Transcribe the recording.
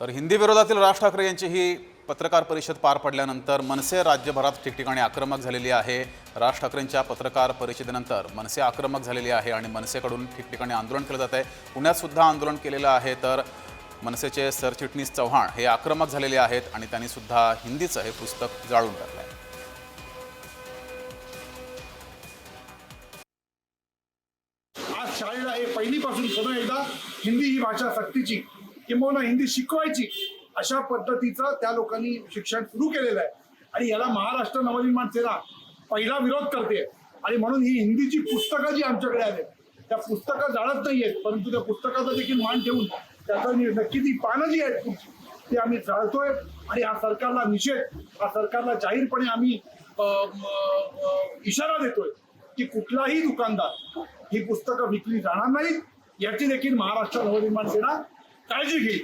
तर हिंदी विरोधातील राज ठाकरे यांची ही पत्रकार परिषद पार पडल्यानंतर मनसे राज्यभरात ठिकठिकाणी आक्रमक झालेली आहे. राज ठाकरेंच्या पत्रकार परिषदेनंतर मनसे आक्रमक झालेली आहे आणि मनसेकडून ठिकठिकाणी आंदोलन केलं जात आहे. पुण्यातसुद्धा आंदोलन केलेलं आहे तर मनसेचे सरचिटणीस चव्हाण हे आक्रमक झालेले आहेत आणि त्यांनी सुद्धा हिंदीचं हे पुस्तक जाळून टाकलं आहे आज शाळेला हे पहिलीपासून पुन्हा एकदा हिंदी ही भाषा सक्तीची. किंबहुना हिंदी शिकवायची. अशा पद्धतीचं त्या लोकांनी शिक्षण सुरू केलेलं आहे. आणि याला महाराष्ट्र नवनिर्माण सेना पहिला विरोध करते. आणि म्हणून ही हिंदीची पुस्तकं जी आमच्याकडे आले त्या पुस्तकं जाळत नाही आहेत परंतु त्या पुस्तकाचा देखील मान ठेवून त्याचा नक्की ती पानं जी आहेत पुढची, ती आम्ही जाळतोय. आणि हा सरकारला निषेध हा सरकारला जाहीरपणे आम्ही इशारा देतोय की कुठलाही दुकानदार ही पुस्तकं विकली जाणार नाहीत. याची देखील महाराष्ट्र नवनिर्माण सेना काळजी घेईल